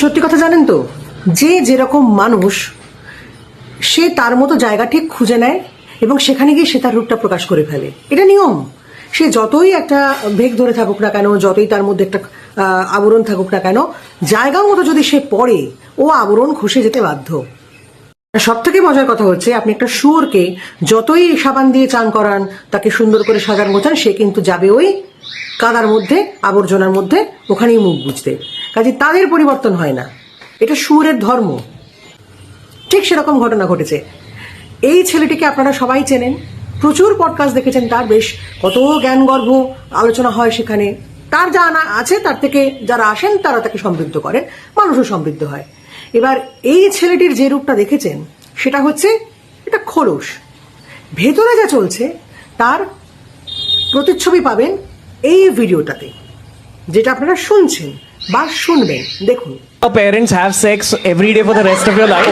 সত্যি কথা জানেন তো? যে যেরকম মানুষ, সে তার মতো জায়গা ঠিক খুঁজে নেয় এবং সেখানে গিয়ে সে তার রূপটা প্রকাশ করে ফেলে। এটা নিয়ম। সে যতই একটা ভেগ ধরে থাকুক না কেন, যতই তার মধ্যে একটা আবরণ থাকুক না কেন জায়গা মতো যদি সে পড়ে, ও আবরণ খসে যেতে বাধ্য। সব থেকে মজার কথা হচ্ছে, আপনি একটা শুয়োরকে যতই সাবান দিয়ে চান করান, তাকে সুন্দর করে সাজান গোছান সে কিন্তু যাবে ওই কাদার মধ্যে, আবর্জনার মধ্যে, ওখানেই মুখ বুঝতে কাজে তাদের পরিবর্তন হয় না। এটা সুরের ধর্ম। ঠিক সেরকম ঘটনা ঘটেছে। এই ছেলেটিকে আপনারা সবাই চেনেন। প্রচুর পডকাস্ট দেখেছেন তার, বেশ কত জ্ঞানগর্ভ আলোচনা হয় সেখানে। তার যা আনা আছে, তার থেকে যারা আসেন, তারা তাকে সমৃদ্ধ করেন, মানুষও সমৃদ্ধ হয়। এবার এই ছেলেটির যে রূপটা দেখেছেন, সেটা হচ্ছে এটা খোলস। ভেতরে যা চলছে, তার প্রতিচ্ছবি পাবেন এই ভিডিওটাতে যেটা আপনারা শুনছেন বা শুনবেন দেখুন Your parents have sex every day for the rest of your life?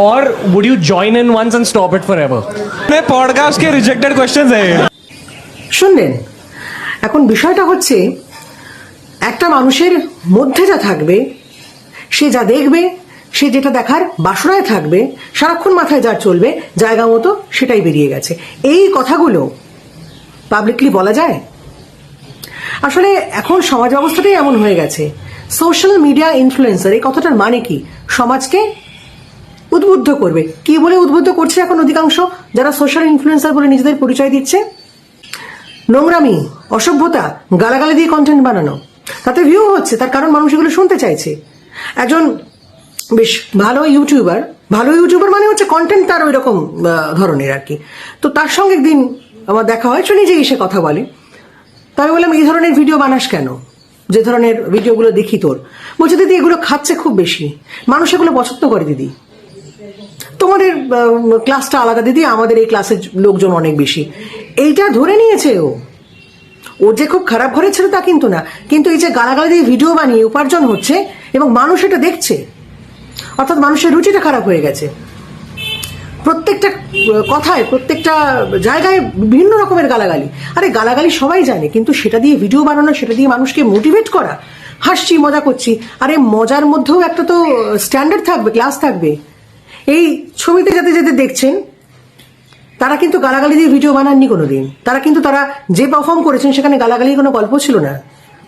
Or would you join in once and stop it forever? मैं पॉडकास्ट के रिजेक्टेड क्वेश्चंस है ये। শুনলেন এখন বিষয়টা হচ্ছে একটা মানুষের মধ্যে যা থাকবে সে যা দেখবে সে যেটা দেখার বাসনায় থাকবে সারাক্ষণ মাথায় যা চলবে জায়গা মতো সেটাই বেরিয়ে গেছে এই কথাগুলো পাবলিকলি বলা যায়? আসলে এখন সমাজ অবস্থাটাই এমন হয়ে গেছে। সোশ্যাল মিডিয়া ইনফ্লুয়েন্সার এই কথাটার মানে কি? সমাজকে উদ্বুদ্ধ করবে। কি বলে উদ্বুদ্ধ করছে এখন অধিকাংশ? যারা সোশ্যাল ইনফ্লুয়েন্সার বলে নিজেদের পরিচয় দিচ্ছে? নোংরামি, অসভ্যতা, গালাগালি দিয়ে কন্টেন্ট বানানো। তাতে ভিউ হচ্ছে, তার কারণ মানুষ এগুলো শুনতে চাইছে। একজন বেশ ভালো ইউটিউবার ভালো ইউটিউবার মানে হচ্ছে কন্টেন্ট তার ওই রকম ধরনের আর কি। তো তার সঙ্গে একদিন আমার দেখা হয় সে নিজেই এসে কথা বলে। তাই বললাম, এই ধরনের ভিডিও বানাস কেন? যে ধরনের ভিডিওগুলো দেখি তোর। বলছে, দিদি, এগুলো খাচ্ছে খুব বেশি। মানুষ এগুলো পছন্দ করে, দিদি। তোমাদের ক্লাসটা আলাদা, দিদি। আমাদের এই ক্লাসের লোকজন অনেক বেশি। এইটা ধরে নিয়েছে ও। ও যে খুব খারাপ ঘরের ছিল তা কিন্তু না। কিন্তু এই যে গালাগালি দিয়ে ভিডিও বানিয়ে উপার্জন হচ্ছে এবং মানুষ এটা দেখছে, অর্থাৎ মানুষের রুচিটা খারাপ হয়ে গেছে। প্রত্যেকটা কথায়, প্রত্যেকটা জায়গায় বিভিন্ন রকমের গালাগালি। আরে, গালাগালি সবাই জানে, কিন্তু সেটা দিয়ে ভিডিও বানানো, সেটা দিয়ে মানুষকে মোটিভেট করা। হাসছি, মজা করছি। আরে, মজার মধ্যেও একটা তো স্ট্যান্ডার্ড থাকবে ক্লাস থাকবে। এই ছবিতে যাতে যেতে দেখছেন, তারা কিন্তু গালাগালি দিয়ে ভিডিও বানাননি কোনো দিন তারা কিন্তু তারা যে পারফর্ম করেছেন, সেখানে গালাগালির কোনো গল্প ছিল না।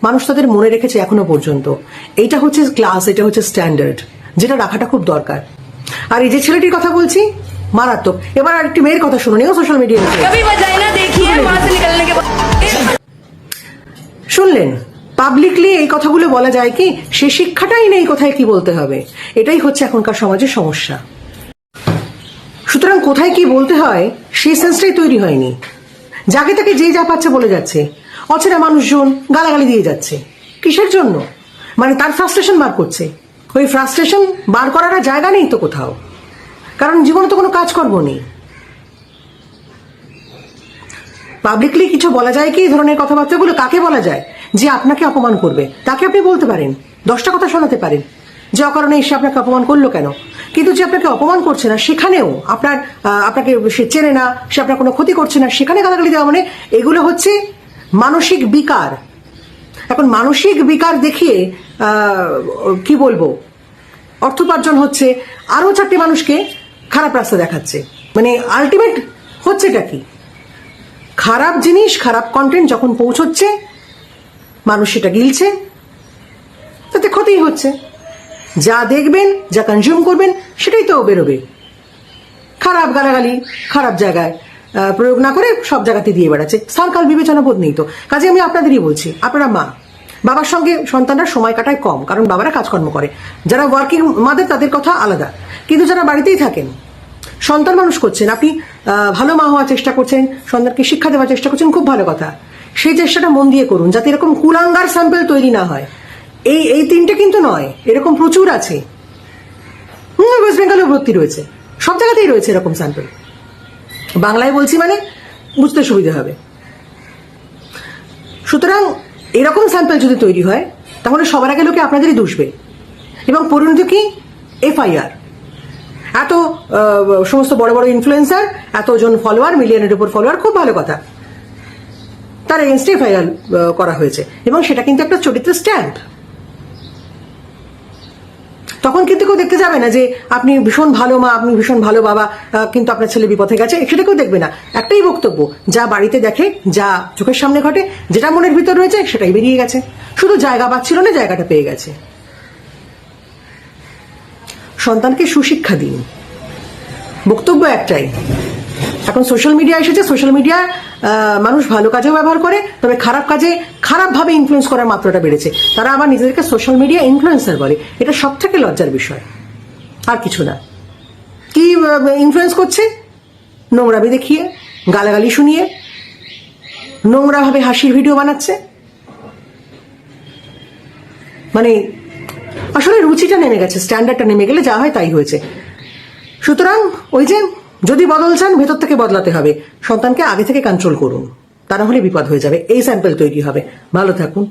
মানুষ তাদের মনে রেখেছে এখনও পর্যন্ত। এইটা হচ্ছে ক্লাস এটা হচ্ছে স্ট্যান্ডার্ড যেটা রাখাটা খুব দরকার। আর এই যে ছেলেটির কথা বলছি মারাত্মক। এবার আরেকটি মেয়ের কথা শুনুন সোশ্যাল মিডিয়া শুনলেন পাবলিকলি এই কথাগুলো বলা যায় কি সে শিক্ষাটাই নেই কোথায় কি বলতে হবে। এটাই হচ্ছে এখনকার সমাজের সমস্যা। সুতরাং কোথায় কি বলতে হয় সেই সেন্সটাই তৈরি হয়নি। যাকে তাকে যে যা পাচ্ছে বলে যাচ্ছে। অচেনা মানুষজন গালাগালি দিয়ে যাচ্ছে। কিসের জন্য? মানে তার ফ্রাস্ট্রেশন বার করছে। ওই ফ্রাস্ট্রেশন বার করার জায়গা নেই তো কোথাও। কারণ জীবনে তো কোনো কাজকর্ম নেই। পাবলিকলি কিছু বলা যায় কি? এই ধরনের কথাবার্তাগুলো কাকে বলা যায়? যে আপনাকে অপমান করবে। তাকে আপনি বলতে পারেন, দশটা কথা শোনাতে পারেন। যে অকারণে এসে আপনাকে অপমান করল কেন? কিন্তু যে আপনাকে অপমান করছে না, সেখানেও আপনার আপনাকে সে চেনে না, সে আপনার কোনো ক্ষতি করছে না, সেখানে গালাগালি দেওয়া মানে এগুলো হচ্ছে মানসিক বিকার। এখন মানসিক বিকার দেখিয়ে কি বলব? অর্থোপার্জন হচ্ছে আরও চারটে মানুষকে খারাপ রাস্তা দেখাচ্ছে। মানে আলটিমেট হচ্ছেটা কি? খারাপ জিনিস, খারাপ কন্টেন্ট যখন পৌঁছচ্ছে, মানুষ সেটা গিলছে। তাতে ক্ষতি হচ্ছে। যা দেখবেন, যা কনজিউম করবেন, সেটাই তো বেরোবে। খারাপ গালাগালি, খারাপ জায়গায় প্রয়োগ না করে সব জায়গাতে দিয়ে বেড়াচ্ছে। স্থানকাল বিবেচনা বোধ নেই তো। কাজে আমি আপনাদেরই বলছি, আপনারা মা, বাবার সঙ্গে সন্তানরা সময় কাটায় কম, কারণ বাবারা কাজকর্ম করে। যারা ওয়ার্কিং মাদের তাদের কথা আলাদা। কিন্তু যারা বাড়িতেই থাকেন, সন্তান মানুষ করছেন, আপনি ভালো মা হওয়ার চেষ্টা করছেন, সন্তানকে শিক্ষা দেওয়ার চেষ্টা করছেন, খুব ভালো কথা। সেই চেষ্টাটা মন দিয়ে করুন, যাতে এরকম কুলাঙ্গার স্যাম্পেল তৈরি না হয়। এই এই তিনটে কিন্তু নয়, এরকম প্রচুর আছে। ওয়েস্ট বেঙ্গলেও ভর্তি রয়েছে। সব জায়গাতেই রয়েছে এরকম স্যাম্পল বাংলায় বলছি মানে বুঝতে সুবিধা হবে। সুতরাং এরকম স্যাম্পেল যদি তৈরি হয়, তাহলে সবার আগে লোকে আপনাদেরই দুষবে। এবং পরিণতি কি? এফআইআর এত সমস্ত বড় বড় ইনফ্লুয়েন্সার এতজন ফলোয়ার মিলিয়নের উপর ফলোয়ার খুব ভালো কথা। তার এগেনস্টে এফআইআর করা হয়েছে। এবং সেটা কিন্তু একটা চরিত্র স্ট্যাম্প তখন কিন্তু কেউ দেখতে যাবে না যে, আপনি ভীষণ ভালো মা, আপনি ভীষণ ভালো বাবা কিন্তু আপনার ছেলে বিপথে গেছে, সেটা কেউ দেখবে না। একটাই বক্তব্য, যা বাড়িতে দেখে, যা চোখের সামনে ঘটে, যেটা মনের ভিতর রয়েছে, সেটাই বেরিয়ে গেছে। শুধু জায়গা পাচ্ছিল না, জায়গাটা পেয়ে গেছে। সন্তানকে সুশিক্ষা দিন। বক্তব্য একটাই। এখন সোশ্যাল মিডিয়া এসেছে সোশ্যাল মিডিয়া মানুষ ভালো কাজেও ব্যবহার করে, তবে খারাপ কাজে খারাপভাবে ইনফ্লুয়েন্স করার মাত্রাটা বেড়েছে। তারা আবার নিজেদেরকে সোশ্যাল মিডিয়া ইনফ্লুয়েন্সার বলে। এটা সব থেকে লজ্জার বিষয়। আর কিছু না। কি ইনফ্লুয়েন্স করছে? নোংরামি দেখিয়ে গালাগালি শুনিয়ে, নোংরাভাবে হাসির ভিডিও বানাচ্ছে। মানে আসলে রুচিটা নেমে গেছে স্ট্যান্ডার্ডটা নেমে গেলে যা হয় তাই হয়েছে। সুতরাং ওই যে যদি বদল চান, ভেতর থেকে বদলাতে হবে। সন্তানকে আগে থেকে কন্ট্রোল করুন। তা না হলে বিপদ হয়ে যাবে। এই স্যাম্পেল তৈরি হবে। ভালো থাকুন।